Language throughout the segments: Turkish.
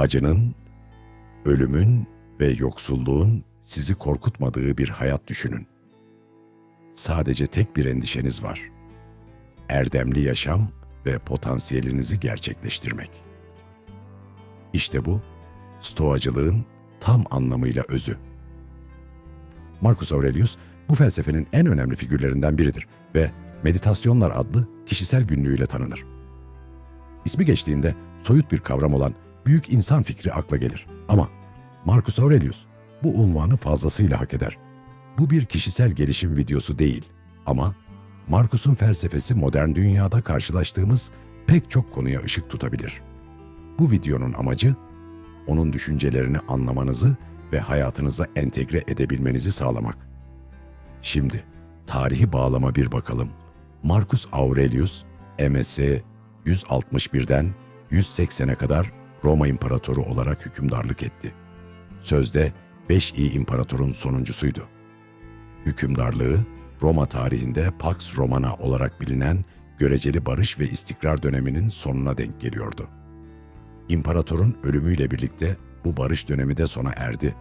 Acının, ölümün ve yoksulluğun sizi korkutmadığı bir hayat düşünün. Sadece tek bir endişeniz var. Erdemli yaşam ve potansiyelinizi gerçekleştirmek. İşte bu, stoacılığın tam anlamıyla özü. Marcus Aurelius bu felsefenin en önemli figürlerinden biridir ve Meditasyonlar adlı kişisel günlüğüyle tanınır. İsmi geçtiğinde soyut bir kavram olan büyük insan fikri akla gelir. Ama Marcus Aurelius bu unvanı fazlasıyla hak eder. Bu bir kişisel gelişim videosu değil ama Marcus'un felsefesi modern dünyada karşılaştığımız pek çok konuya ışık tutabilir. Bu videonun amacı onun düşüncelerini anlamanızı ve hayatınıza entegre edebilmenizi sağlamak. Şimdi tarihi bağlama bir bakalım. Marcus Aurelius, MS 161'den 180'e kadar Roma İmparatoru olarak hükümdarlık etti. Sözde 5 iyi imparatorun sonuncusuydu. Hükümdarlığı Roma tarihinde Pax Romana olarak bilinen göreceli barış ve istikrar döneminin sonuna denk geliyordu. İmparatorun ölümüyle birlikte bu barış dönemi de sona erdi.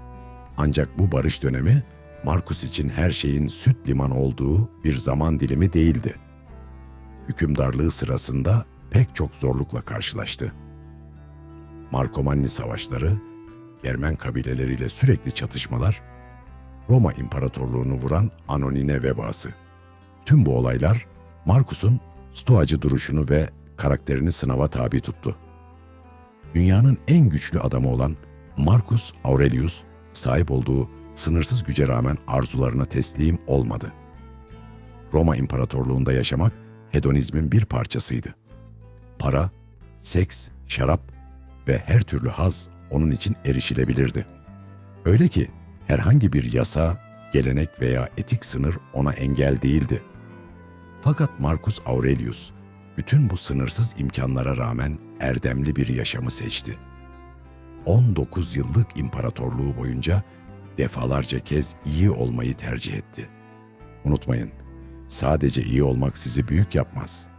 Ancak bu barış dönemi Marcus için her şeyin süt liman olduğu bir zaman dilimi değildi. Hükümdarlığı sırasında pek çok zorlukla karşılaştı. Markomanni savaşları, Germen kabileleriyle sürekli çatışmalar, Roma İmparatorluğunu vuran Anonine vebası. Tüm bu olaylar Marcus'un stoacı duruşunu ve karakterini sınava tabi tuttu. Dünyanın en güçlü adamı olan Marcus Aurelius sahip olduğu sınırsız güce rağmen arzularına teslim olmadı. Roma İmparatorluğunda yaşamak hedonizmin bir parçasıydı. Para, seks, şarap ve her türlü haz onun için erişilebilirdi. Öyle ki herhangi bir yasa, gelenek veya etik sınır ona engel değildi. Fakat Marcus Aurelius bütün bu sınırsız imkanlara rağmen erdemli bir yaşamı seçti. 19 yıllık imparatorluğu boyunca defalarca kez iyi olmayı tercih etti. Unutmayın, sadece iyi olmak sizi büyük yapmaz.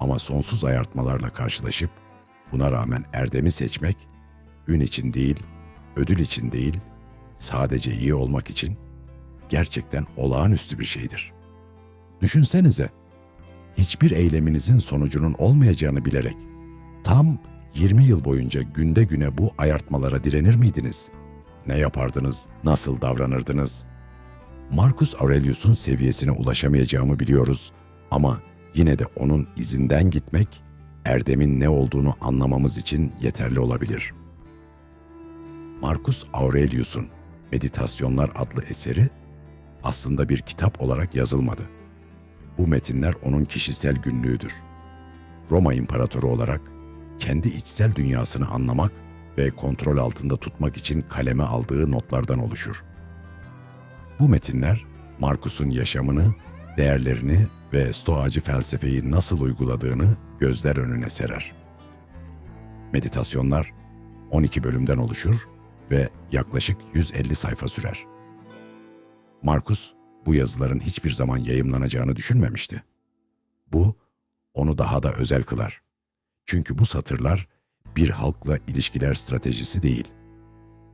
Ama sonsuz ayartmalarla karşılaşıp buna rağmen erdemi seçmek, ün için değil, ödül için değil, sadece iyi olmak için gerçekten olağanüstü bir şeydir. Düşünsenize, hiçbir eyleminizin sonucunun olmayacağını bilerek tam 20 yıl boyunca günde güne bu ayartmalara direnir miydiniz? Ne yapardınız, nasıl davranırdınız? Marcus Aurelius'un seviyesine ulaşamayacağımı biliyoruz ama yine de onun izinden gitmek, erdemin ne olduğunu anlamamız için yeterli olabilir. Marcus Aurelius'un Meditasyonlar adlı eseri aslında bir kitap olarak yazılmadı. Bu metinler onun kişisel günlüğüdür. Roma İmparatoru olarak kendi içsel dünyasını anlamak ve kontrol altında tutmak için kaleme aldığı notlardan oluşur. Bu metinler Marcus'un yaşamını, değerlerini ve stoacı felsefeyi nasıl uyguladığını gözler önüne serer. Meditasyonlar 12 bölümden oluşur ve yaklaşık 150 sayfa sürer. Marcus bu yazıların hiçbir zaman yayımlanacağını düşünmemişti. Bu onu daha da özel kılar. Çünkü bu satırlar bir halkla ilişkiler stratejisi değil.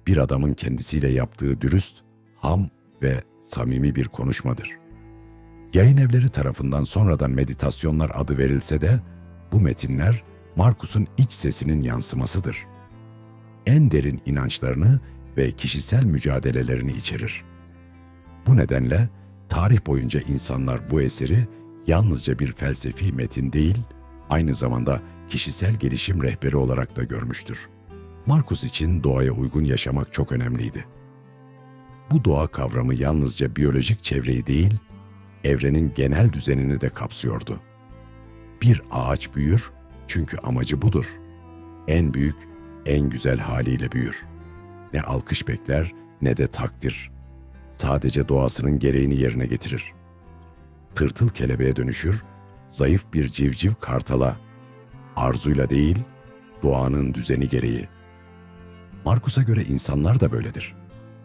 Bir adamın kendisiyle yaptığı dürüst, ham ve samimi bir konuşmadır. Yayın evleri tarafından sonradan meditasyonlar adı verilse de bu metinler Markus'un iç sesinin yansımasıdır. En derin inançlarını ve kişisel mücadelelerini içerir. Bu nedenle tarih boyunca insanlar bu eseri yalnızca bir felsefi metin değil, aynı zamanda kişisel gelişim rehberi olarak da görmüştür. Markus için doğaya uygun yaşamak çok önemliydi. Bu doğa kavramı yalnızca biyolojik çevreyi değil, evrenin genel düzenini de kapsıyordu. Bir ağaç büyür çünkü amacı budur. En büyük, en güzel haliyle büyür. Ne alkış bekler ne de takdir. Sadece doğasının gereğini yerine getirir. Tırtıl kelebeğe dönüşür, zayıf bir civciv kartala, arzuyla değil, doğanın düzeni gereği. Markus'a göre insanlar da böyledir.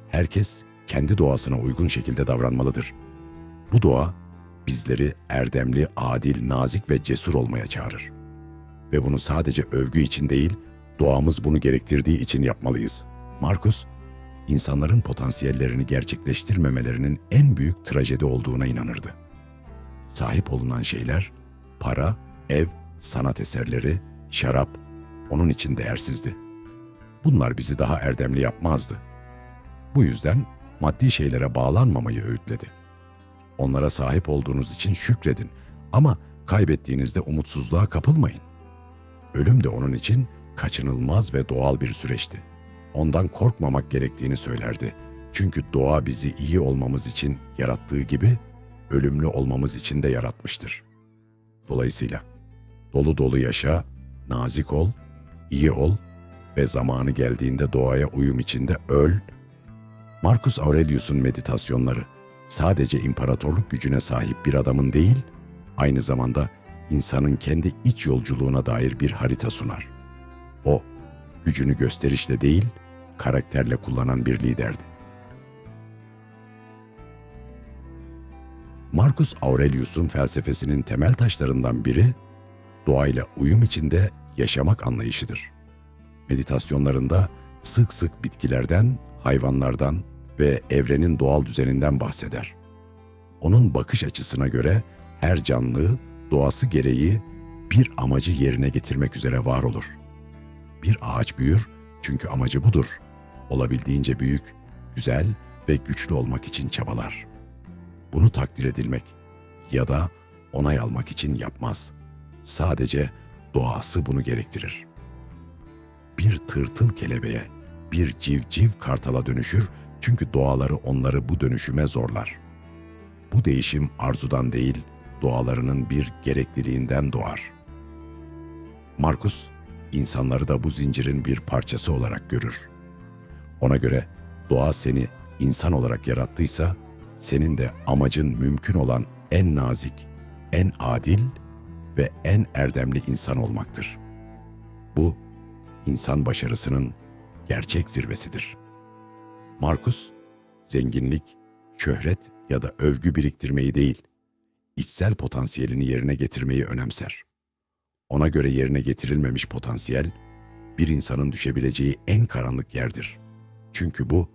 Herkes kendi doğasına uygun şekilde davranmalıdır. Bu doğa bizleri erdemli, adil, nazik ve cesur olmaya çağırır. Ve bunu sadece övgü için değil, Doğamız bunu gerektirdiği için yapmalıyız. Markus, insanların potansiyellerini gerçekleştirmemelerinin en büyük trajedi olduğuna inanırdı. Sahip olunan şeyler, para, ev, sanat eserleri, şarap, onun için değersizdi. Bunlar bizi daha erdemli yapmazdı. Bu yüzden maddi şeylere bağlanmamayı öğütledi. Onlara sahip olduğunuz için şükredin ama kaybettiğinizde umutsuzluğa kapılmayın. Ölüm de onun için kaçınılmaz ve doğal bir süreçti. Ondan korkmamak gerektiğini söylerdi. Çünkü doğa bizi iyi olmamız için yarattığı gibi ölümlü olmamız için de yaratmıştır. Dolayısıyla dolu dolu yaşa, nazik ol, iyi ol ve zamanı geldiğinde doğaya uyum içinde öl. Marcus Aurelius'un meditasyonları sadece imparatorluk gücüne sahip bir adamın değil, aynı zamanda insanın kendi iç yolculuğuna dair bir harita sunar. O, gücünü gösterişle değil, karakterle kullanan bir liderdi. Marcus Aurelius'un felsefesinin temel taşlarından biri, doğayla uyum içinde yaşamak anlayışıdır. Meditasyonlarında sık sık bitkilerden, hayvanlardan ve evrenin doğal düzeninden bahseder. Onun bakış açısına göre her canlı doğası gereği bir amacı yerine getirmek üzere var olur. Bir ağaç büyür çünkü amacı budur. Olabildiğince büyük, güzel ve güçlü olmak için çabalar. Bunu takdir edilmek ya da onay almak için yapmaz. Sadece doğası bunu gerektirir. Bir tırtıl kelebeğe, bir civciv kartala dönüşür çünkü doğaları onları bu dönüşüme zorlar. Bu değişim arzudan değil, doğalarının bir gerekliliğinden doğar. Markus, insanları da bu zincirin bir parçası olarak görür. Ona göre doğa seni insan olarak yarattıysa, senin de amacın mümkün olan en nazik, en adil ve en erdemli insan olmaktır. Bu, insan başarısının gerçek zirvesidir. Markus, zenginlik, şöhret ya da övgü biriktirmeyi değil, içsel potansiyelini yerine getirmeyi önemser. Ona göre yerine getirilmemiş potansiyel, bir insanın düşebileceği en karanlık yerdir. Çünkü bu,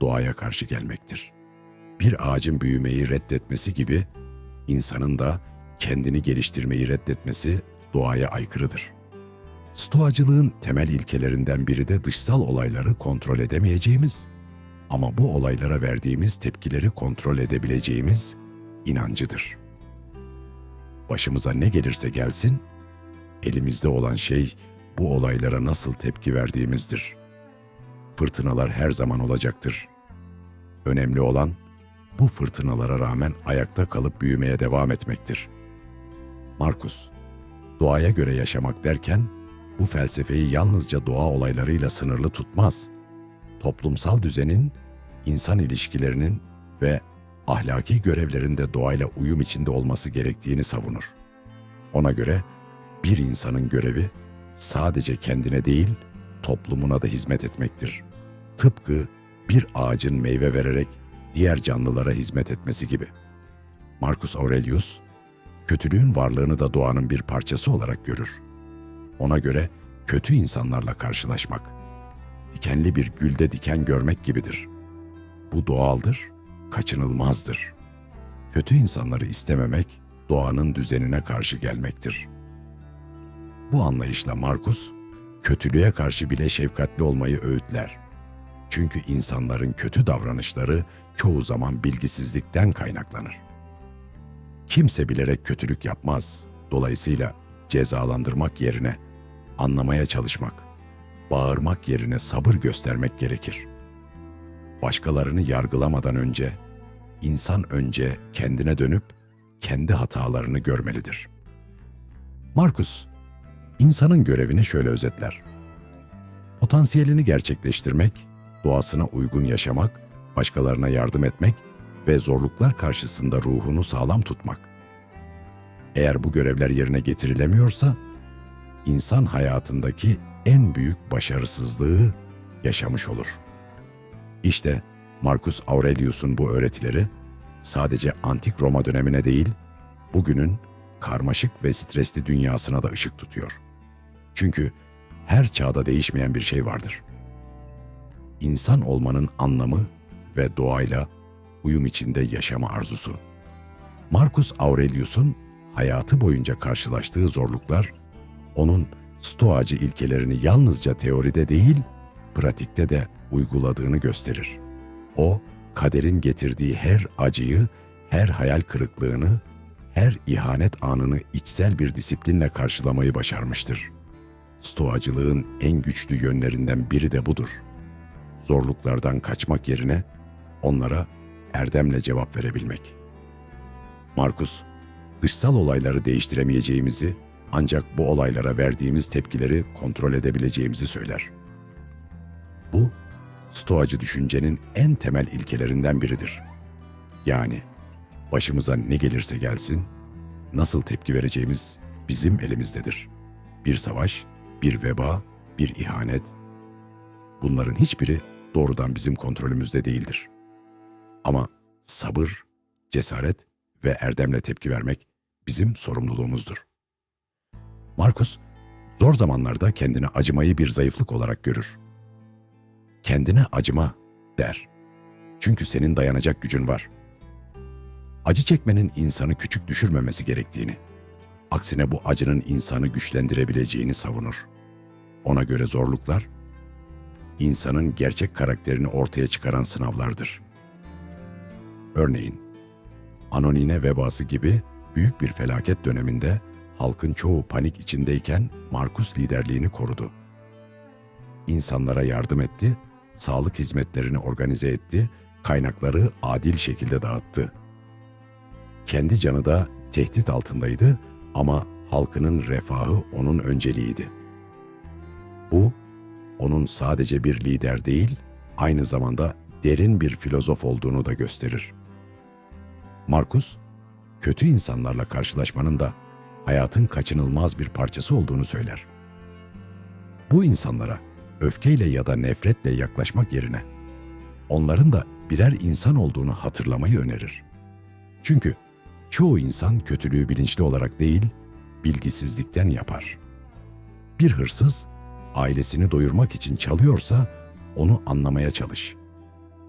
doğaya karşı gelmektir. Bir ağacın büyümeyi reddetmesi gibi, insanın da kendini geliştirmeyi reddetmesi doğaya aykırıdır. Stoacılığın temel ilkelerinden biri de dışsal olayları kontrol edemeyeceğimiz ama bu olaylara verdiğimiz tepkileri kontrol edebileceğimiz inancıdır. Başımıza ne gelirse gelsin, elimizde olan şey bu olaylara nasıl tepki verdiğimizdir. Fırtınalar her zaman olacaktır. Önemli olan bu fırtınalara rağmen ayakta kalıp büyümeye devam etmektir. Markus, doğaya göre yaşamak derken bu felsefeyi yalnızca doğa olaylarıyla sınırlı tutmaz. Toplumsal düzenin, insan ilişkilerinin ve ahlaki görevlerinde doğayla uyum içinde olması gerektiğini savunur. Ona göre bir insanın görevi sadece kendine değil, toplumuna da hizmet etmektir. Tıpkı bir ağacın meyve vererek diğer canlılara hizmet etmesi gibi. Marcus Aurelius, kötülüğün varlığını da doğanın bir parçası olarak görür. Ona göre kötü insanlarla karşılaşmak, dikenli bir gülde diken görmek gibidir. Bu doğaldır, kaçınılmazdır. Kötü insanları istememek, doğanın düzenine karşı gelmektir. Bu anlayışla Markus, kötülüğe karşı bile şefkatli olmayı öğütler. Çünkü insanların kötü davranışları çoğu zaman bilgisizlikten kaynaklanır. Kimse bilerek kötülük yapmaz. Dolayısıyla cezalandırmak yerine anlamaya çalışmak, bağırmak yerine sabır göstermek gerekir. Başkalarını yargılamadan önce, insan önce kendine dönüp kendi hatalarını görmelidir. Markus, insanın görevini şöyle özetler. Potansiyelini gerçekleştirmek, doğasına uygun yaşamak, başkalarına yardım etmek ve zorluklar karşısında ruhunu sağlam tutmak. Eğer bu görevler yerine getirilemiyorsa, insan hayatındaki en büyük başarısızlığı yaşamış olur. İşte Marcus Aurelius'un bu öğretileri sadece antik Roma dönemine değil, bugünün karmaşık ve stresli dünyasına da ışık tutuyor. Çünkü her çağda değişmeyen bir şey vardır. İnsan olmanın anlamı ve doğayla uyum içinde yaşama arzusu. Marcus Aurelius'un hayatı boyunca karşılaştığı zorluklar, onun stoacı ilkelerini yalnızca teoride değil, pratikte de uyguladığını gösterir. O, kaderin getirdiği her acıyı, her hayal kırıklığını, her ihanet anını içsel bir disiplinle karşılamayı başarmıştır. Stoacılığın en güçlü yönlerinden biri de budur. Zorluklardan kaçmak yerine onlara erdemle cevap verebilmek. Markus, dışsal olayları değiştiremeyeceğimizi ancak bu olaylara verdiğimiz tepkileri kontrol edebileceğimizi söyler. Bu, Stoacı düşüncenin en temel ilkelerinden biridir. Yani başımıza ne gelirse gelsin, nasıl tepki vereceğimiz bizim elimizdedir. Bir savaş, bir veba, bir ihanet, bunların hiçbiri doğrudan bizim kontrolümüzde değildir. Ama sabır, cesaret ve erdemle tepki vermek bizim sorumluluğumuzdur. Markus, zor zamanlarda kendine acımayı bir zayıflık olarak görür. Kendine acıma der. Çünkü senin dayanacak gücün var. Acı çekmenin insanı küçük düşürmemesi gerektiğini, aksine bu acının insanı güçlendirebileceğini savunur. Ona göre zorluklar, insanın gerçek karakterini ortaya çıkaran sınavlardır. Örneğin, Anonine vebası gibi büyük bir felaket döneminde halkın çoğu panik içindeyken Markus liderliğini korudu. İnsanlara yardım etti, sağlık hizmetlerini organize etti, kaynakları adil şekilde dağıttı. Kendi canı da tehdit altındaydı ama halkının refahı onun önceliğiydi. Bu, onun sadece bir lider değil, aynı zamanda derin bir filozof olduğunu da gösterir. Markus, kötü insanlarla karşılaşmanın da hayatın kaçınılmaz bir parçası olduğunu söyler. Bu insanlara öfkeyle ya da nefretle yaklaşmak yerine onların da birer insan olduğunu hatırlamayı önerir. Çünkü çoğu insan kötülüğü bilinçli olarak değil, bilgisizlikten yapar. Bir hırsız ailesini doyurmak için çalıyorsa onu anlamaya çalış.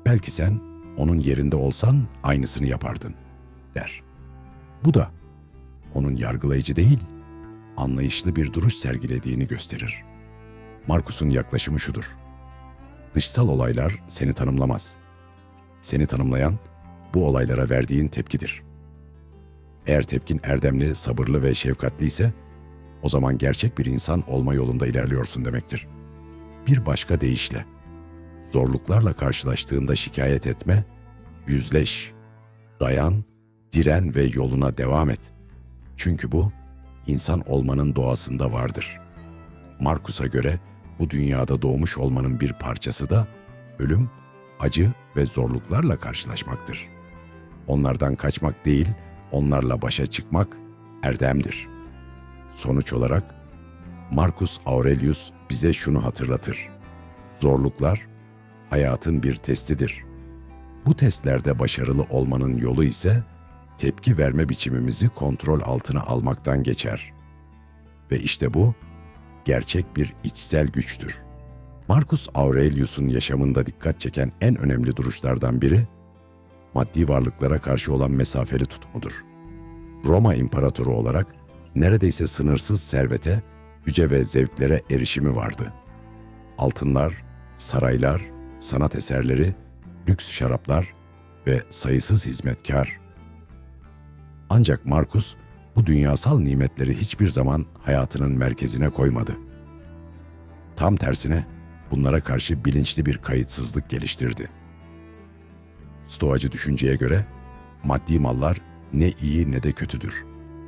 Belki sen onun yerinde olsan aynısını yapardın der. Bu da onun yargılayıcı değil, anlayışlı bir duruş sergilediğini gösterir. Markus'un yaklaşımı şudur. Dışsal olaylar seni tanımlamaz. Seni tanımlayan bu olaylara verdiğin tepkidir. Eğer tepkin erdemli, sabırlı ve şefkatli ise o zaman gerçek bir insan olma yolunda ilerliyorsun demektir. Bir başka deyişle, zorluklarla karşılaştığında şikayet etme, yüzleş, dayan, diren ve yoluna devam et. Çünkü bu insan olmanın doğasında vardır. Markus'a göre bu dünyada doğmuş olmanın bir parçası da ölüm, acı ve zorluklarla karşılaşmaktır. Onlardan kaçmak değil, onlarla başa çıkmak erdemdir. Sonuç olarak Marcus Aurelius bize şunu hatırlatır. Zorluklar hayatın bir testidir. Bu testlerde başarılı olmanın yolu ise tepki verme biçimimizi kontrol altına almaktan geçer. Ve işte bu gerçek bir içsel güçtür. Marcus Aurelius'un yaşamında dikkat çeken en önemli duruşlardan biri maddi varlıklara karşı olan mesafeli tutumudur. Roma İmparatoru olarak neredeyse sınırsız servete, güce ve zevklere erişimi vardı. Altınlar, saraylar, sanat eserleri, lüks şaraplar ve sayısız hizmetkar. Ancak Markus bu dünyasal nimetleri hiçbir zaman hayatının merkezine koymadı. Tam tersine bunlara karşı bilinçli bir kayıtsızlık geliştirdi. Stoacı düşünceye göre maddi mallar ne iyi ne de kötüdür.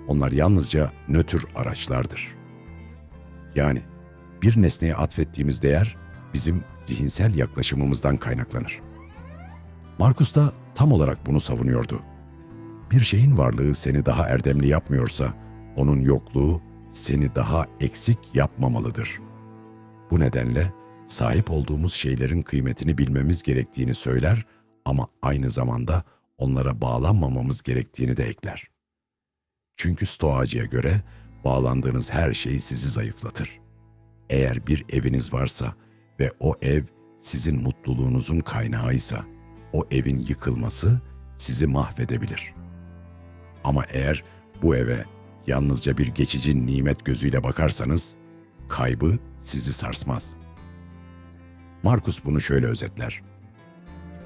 Onlar yalnızca nötr araçlardır. Yani bir nesneye atfettiğimiz değer bizim zihinsel yaklaşımımızdan kaynaklanır. Markus da tam olarak bunu savunuyordu. Bir şeyin varlığı seni daha erdemli yapmıyorsa, onun yokluğu seni daha eksik yapmamalıdır. Bu nedenle sahip olduğumuz şeylerin kıymetini bilmemiz gerektiğini söyler ama aynı zamanda onlara bağlanmamamız gerektiğini de ekler. Çünkü Stoacı'ya göre bağlandığınız her şey sizi zayıflatır. Eğer bir eviniz varsa ve o ev sizin mutluluğunuzun kaynağıysa, o evin yıkılması sizi mahvedebilir. Ama eğer bu eve yalnızca bir geçici nimet gözüyle bakarsanız, kaybı sizi sarsmaz. Markus bunu şöyle özetler.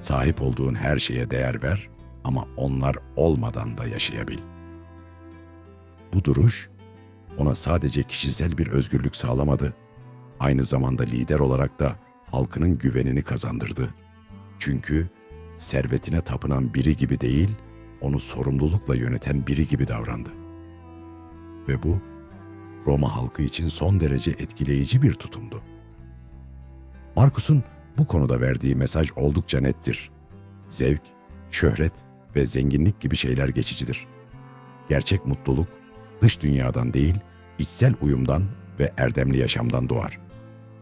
Sahip olduğun her şeye değer ver ama onlar olmadan da yaşayabil. Bu duruş ona sadece kişisel bir özgürlük sağlamadı, aynı zamanda lider olarak da halkının güvenini kazandırdı. Çünkü servetine tapınan biri gibi değil, onu sorumlulukla yöneten biri gibi davrandı. Ve bu Roma halkı için son derece etkileyici bir tutumdu. Markus'un bu konuda verdiği mesaj oldukça nettir. Zevk, şöhret ve zenginlik gibi şeyler geçicidir. Gerçek mutluluk dış dünyadan değil, içsel uyumdan ve erdemli yaşamdan doğar.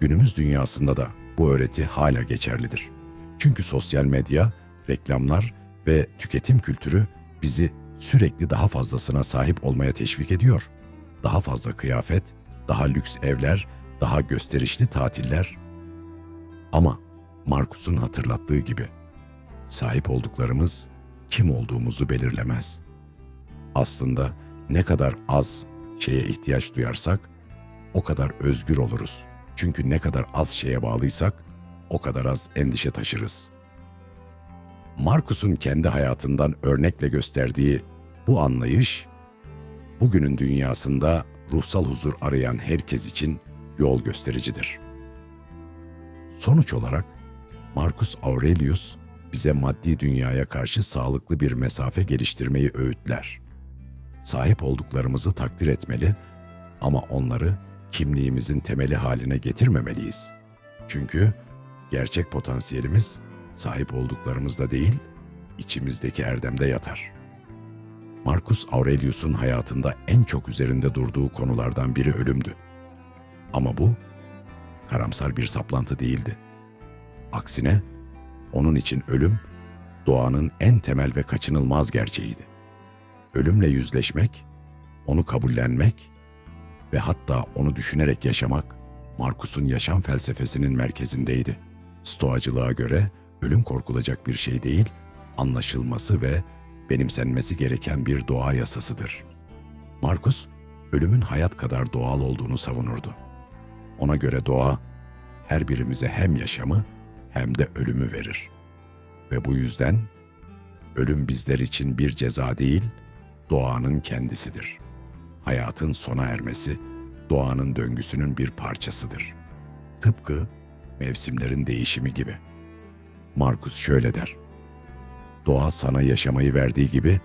Günümüz dünyasında da bu öğreti hala geçerlidir. Çünkü sosyal medya, reklamlar ve tüketim kültürü bizi sürekli daha fazlasına sahip olmaya teşvik ediyor. Daha fazla kıyafet, daha lüks evler, daha gösterişli tatiller. Ama Markus'un hatırlattığı gibi sahip olduklarımız kim olduğumuzu belirlemez. Aslında ne kadar az şeye ihtiyaç duyarsak o kadar özgür oluruz. Çünkü ne kadar az şeye bağlıysak o kadar az endişe taşırız. Markus'un kendi hayatından örnekle gösterdiği bu anlayış bugünün dünyasında ruhsal huzur arayan herkes için yol göstericidir. Sonuç olarak Marcus Aurelius bize maddi dünyaya karşı sağlıklı bir mesafe geliştirmeyi öğütler. Sahip olduklarımızı takdir etmeli ama onları kimliğimizin temeli haline getirmemeliyiz. Çünkü gerçek potansiyelimiz sahip olduklarımızda değil, içimizdeki erdemde yatar. Marcus Aurelius'un hayatında en çok üzerinde durduğu konulardan biri ölümdü. Ama bu karamsar bir saplantı değildi. Aksine onun için ölüm doğanın en temel ve kaçınılmaz gerçeğiydi. Ölümle yüzleşmek, onu kabullenmek ve hatta onu düşünerek yaşamak Markus'un yaşam felsefesinin merkezindeydi. Stoacılığa göre ölüm korkulacak bir şey değil, anlaşılması ve benimsenmesi gereken bir doğa yasasıdır. Markus, ölümün hayat kadar doğal olduğunu savunurdu. Ona göre doğa, her birimize hem yaşamı hem de ölümü verir. Ve bu yüzden ölüm bizler için bir ceza değil, doğanın kendisidir. Hayatın sona ermesi, doğanın döngüsünün bir parçasıdır. Tıpkı mevsimlerin değişimi gibi. Markus şöyle der. Doğa sana yaşamayı verdiği gibi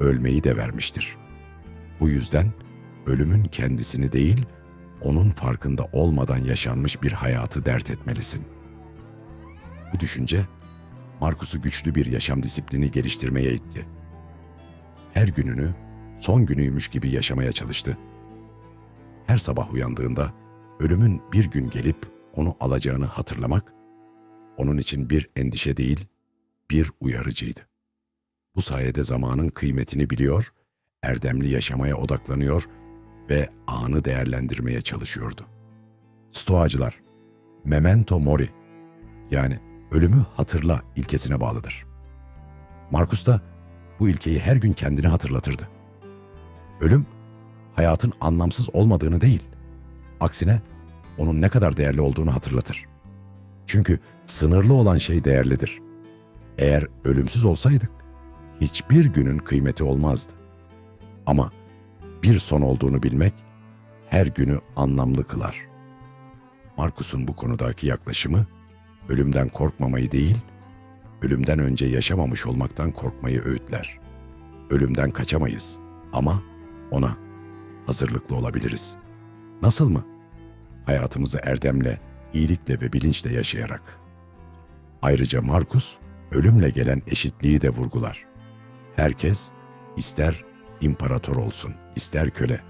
ölmeyi de vermiştir. Bu yüzden ölümün kendisini değil, onun farkında olmadan yaşanmış bir hayatı dert etmelisin. Bu düşünce Markus'u güçlü bir yaşam disiplini geliştirmeye itti. Her gününü son günüymüş gibi yaşamaya çalıştı. Her sabah uyandığında ölümün bir gün gelip onu alacağını hatırlamak onun için bir endişe değil, bir uyarıcıydı. Bu sayede zamanın kıymetini biliyor, erdemli yaşamaya odaklanıyor ve anı değerlendirmeye çalışıyordu. Stoacılar, memento mori yani ölümü hatırla ilkesine bağlıdır. Markus da bu ilkeyi her gün kendine hatırlatırdı. Ölüm, hayatın anlamsız olmadığını değil, aksine onun ne kadar değerli olduğunu hatırlatır. Çünkü sınırlı olan şey değerlidir. Eğer ölümsüz olsaydık, hiçbir günün kıymeti olmazdı. Ama bir son olduğunu bilmek her günü anlamlı kılar. Markus'un bu konudaki yaklaşımı ölümden korkmamayı değil, ölümden önce yaşamamış olmaktan korkmayı öğütler. Ölümden kaçamayız ama ona hazırlıklı olabiliriz. Nasıl mı? Hayatımızı erdemle, iyilikle ve bilinçle yaşayarak. Ayrıca Markus, ölümle gelen eşitliği de vurgular. Herkes ister imparator olsun, ister köle,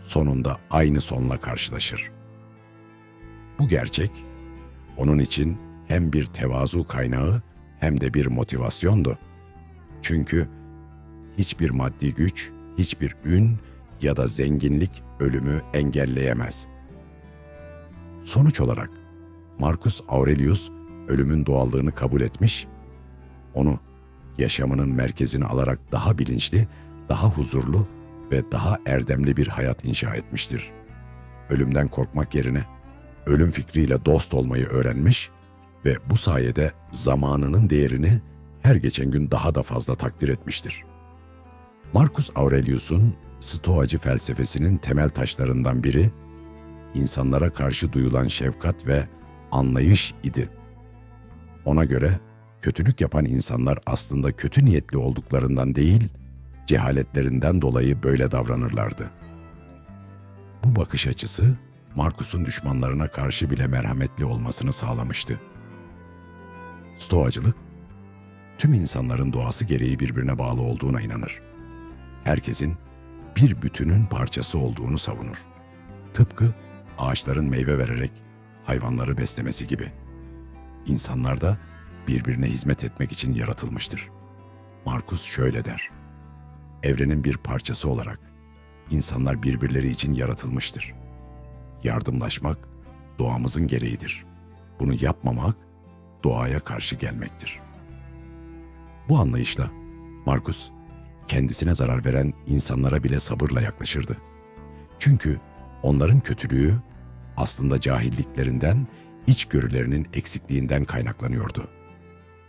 sonunda aynı sonla karşılaşır. Bu gerçek, onun için hem bir tevazu kaynağı hem de bir motivasyondu. Çünkü hiçbir maddi güç, hiçbir ün ya da zenginlik ölümü engelleyemez. Sonuç olarak Marcus Aurelius ölümün doğallığını kabul etmiş, onu yaşamının merkezine alarak daha bilinçli, daha huzurlu ve daha erdemli bir hayat inşa etmiştir. Ölümden korkmak yerine ölüm fikriyle dost olmayı öğrenmiş ve bu sayede zamanının değerini her geçen gün daha da fazla takdir etmiştir. Marcus Aurelius'un Stoacı felsefesinin temel taşlarından biri insanlara karşı duyulan şefkat ve anlayış idi. Ona göre kötülük yapan insanlar aslında kötü niyetli olduklarından değil, cehaletlerinden dolayı böyle davranırlardı. Bu bakış açısı Markus'un düşmanlarına karşı bile merhametli olmasını sağlamıştı. Stoacılık, tüm insanların doğası gereği birbirine bağlı olduğuna inanır. Herkesin bir bütünün parçası olduğunu savunur. Tıpkı ağaçların meyve vererek hayvanları beslemesi gibi. İnsanlar da birbirine hizmet etmek için yaratılmıştır. Markus şöyle der. Evrenin bir parçası olarak insanlar birbirleri için yaratılmıştır. Yardımlaşmak doğamızın gereğidir. Bunu yapmamak doğaya karşı gelmektir. Bu anlayışla Markus kendisine zarar veren insanlara bile sabırla yaklaşırdı. Çünkü onların kötülüğü aslında cahilliklerinden, içgörülerinin eksikliğinden kaynaklanıyordu.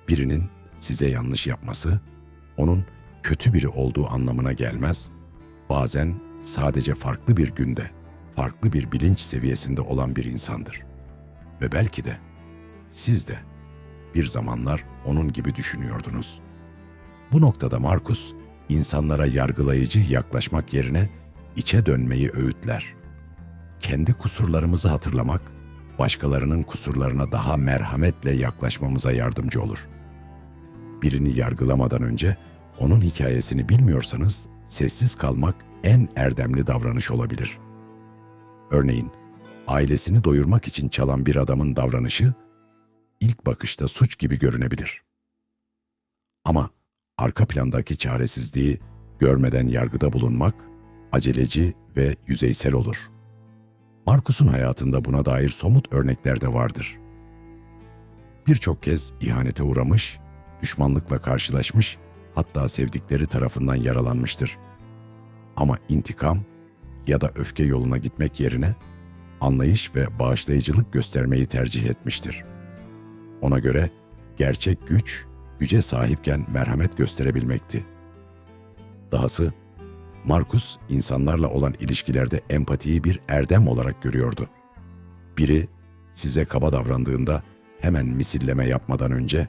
Birinin size yanlış yapması, onun kötü biri olduğu anlamına gelmez, bazen sadece farklı bir günde, farklı bir bilinç seviyesinde olan bir insandır. Ve belki de siz de bir zamanlar onun gibi düşünüyordunuz. Bu noktada Markus, insanlara yargılayıcı yaklaşmak yerine içe dönmeyi öğütler. Kendi kusurlarımızı hatırlamak, başkalarının kusurlarına daha merhametle yaklaşmamıza yardımcı olur. Birini yargılamadan önce onun hikayesini bilmiyorsanız sessiz kalmak en erdemli davranış olabilir. Örneğin, ailesini doyurmak için çalan bir adamın davranışı ilk bakışta suç gibi görünebilir. Ama arka plandaki çaresizliği görmeden yargıda bulunmak aceleci ve yüzeysel olur. Markus'un hayatında buna dair somut örnekler de vardır. Birçok kez ihanete uğramış, düşmanlıkla karşılaşmış, hatta sevdikleri tarafından yaralanmıştır. Ama intikam ya da öfke yoluna gitmek yerine anlayış ve bağışlayıcılık göstermeyi tercih etmiştir. Ona göre gerçek güç güce sahipken merhamet gösterebilmekti. Dahası Markus insanlarla olan ilişkilerde empatiyi bir erdem olarak görüyordu. Biri size kaba davrandığında hemen misilleme yapmadan önce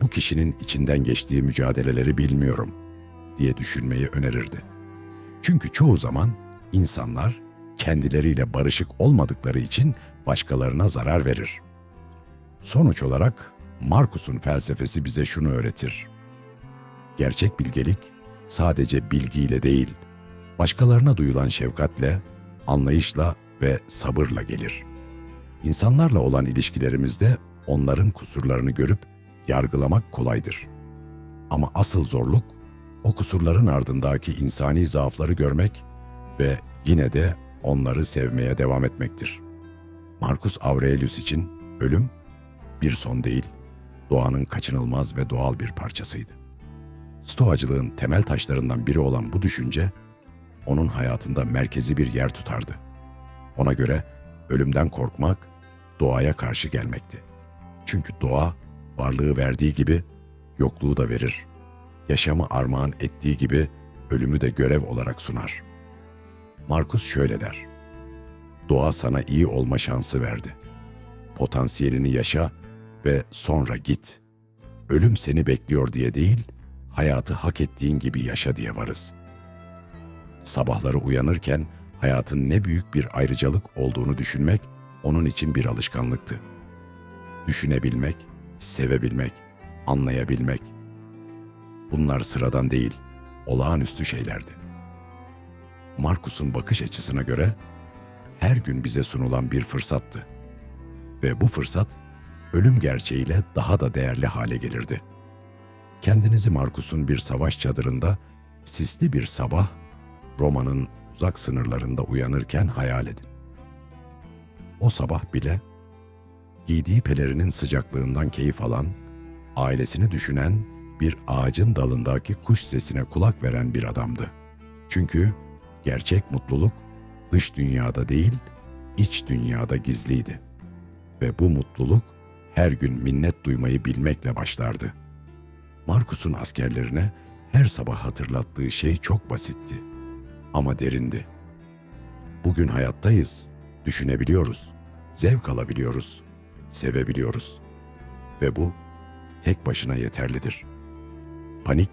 bu kişinin içinden geçtiği mücadeleleri bilmiyorum diye düşünmeyi önerirdi. Çünkü çoğu zaman insanlar kendileriyle barışık olmadıkları için başkalarına zarar verir. Sonuç olarak Markus'un felsefesi bize şunu öğretir. Gerçek bilgelik sadece bilgiyle değil, başkalarına duyulan şefkatle, anlayışla ve sabırla gelir. İnsanlarla olan ilişkilerimizde onların kusurlarını görüp yargılamak kolaydır. Ama asıl zorluk o kusurların ardındaki insani zaafları görmek ve yine de onları sevmeye devam etmektir. Marcus Aurelius için ölüm bir son değil, doğanın kaçınılmaz ve doğal bir parçasıydı. Stoacılığın temel taşlarından biri olan bu düşünce, onun hayatında merkezi bir yer tutardı. Ona göre ölümden korkmak, doğaya karşı gelmekti. Çünkü doğa, varlığı verdiği gibi yokluğu da verir. Yaşamı armağan ettiği gibi ölümü de görev olarak sunar. Markus şöyle der. Doğa sana iyi olma şansı verdi. Potansiyelini yaşa ve sonra git. Ölüm seni bekliyor diye değil, hayatı hak ettiğin gibi yaşa diye varız. Sabahları uyanırken hayatın ne büyük bir ayrıcalık olduğunu düşünmek onun için bir alışkanlıktı. Düşünebilmek, sevebilmek, anlayabilmek. Bunlar sıradan değil, olağanüstü şeylerdi. Markus'un bakış açısına göre her gün bize sunulan bir fırsattı. Ve bu fırsat ölüm gerçeğiyle daha da değerli hale gelirdi. Kendinizi Markus'un bir savaş çadırında sisli bir sabah Roma'nın uzak sınırlarında uyanırken hayal edin. o sabah bile giydiği pelerinin sıcaklığından keyif alan, ailesini düşünen, bir ağacın dalındaki kuş sesine kulak veren bir adamdı. Çünkü gerçek mutluluk dış dünyada değil, iç dünyada gizliydi. Ve bu mutluluk her gün minnet duymayı bilmekle başlardı. Markus'un askerlerine her sabah hatırlattığı şey çok basitti ama derindi. Bugün hayattayız, düşünebiliyoruz, zevk alabiliyoruz, sevebiliyoruz. Ve bu tek başına yeterlidir. Panik,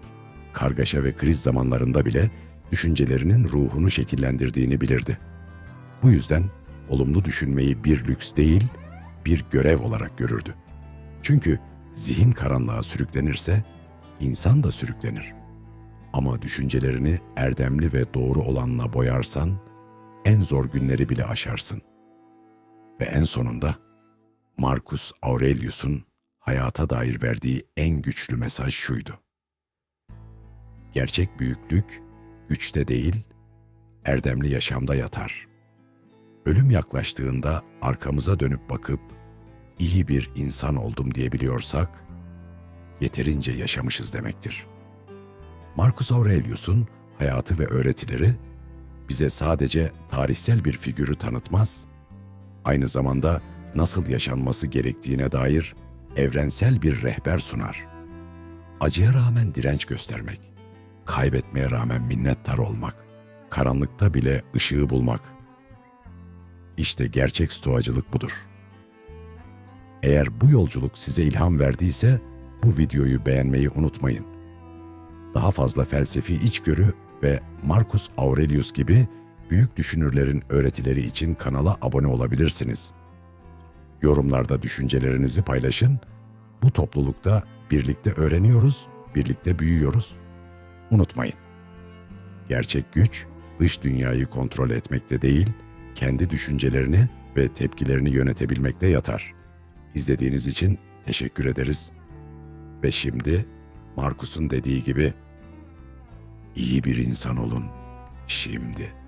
kargaşa ve kriz zamanlarında bile düşüncelerinin ruhunu şekillendirdiğini bilirdi. Bu yüzden olumlu düşünmeyi bir lüks değil, bir görev olarak görürdü. Çünkü zihin karanlığa sürüklenirse insan da sürüklenir. Ama düşüncelerini erdemli ve doğru olanla boyarsan en zor günleri bile aşarsın. Ve en sonunda Marcus Aurelius'un hayata dair verdiği en güçlü mesaj şuydu. Gerçek büyüklük güçte değil, erdemli yaşamda yatar. Ölüm yaklaştığında arkamıza dönüp bakıp iyi bir insan oldum diyebiliyorsak yeterince yaşamışız demektir. Marcus Aurelius'un hayatı ve öğretileri bize sadece tarihsel bir figürü tanıtmaz, aynı zamanda nasıl yaşanması gerektiğine dair evrensel bir rehber sunar. Acıya rağmen direnç göstermek, kaybetmeye rağmen minnettar olmak, karanlıkta bile ışığı bulmak. İşte gerçek stoacılık budur. Eğer bu yolculuk size ilham verdiyse bu videoyu beğenmeyi unutmayın. Daha fazla felsefi içgörü ve Marcus Aurelius gibi büyük düşünürlerin öğretileri için kanala abone olabilirsiniz. Yorumlarda düşüncelerinizi paylaşın. Bu toplulukta birlikte öğreniyoruz, birlikte büyüyoruz. Unutmayın. Gerçek güç dış dünyayı kontrol etmekte değil, kendi düşüncelerini ve tepkilerini yönetebilmekte yatar. İzlediğiniz için teşekkür ederiz. Ve şimdi Markus'un dediği gibi iyi bir insan olun şimdi.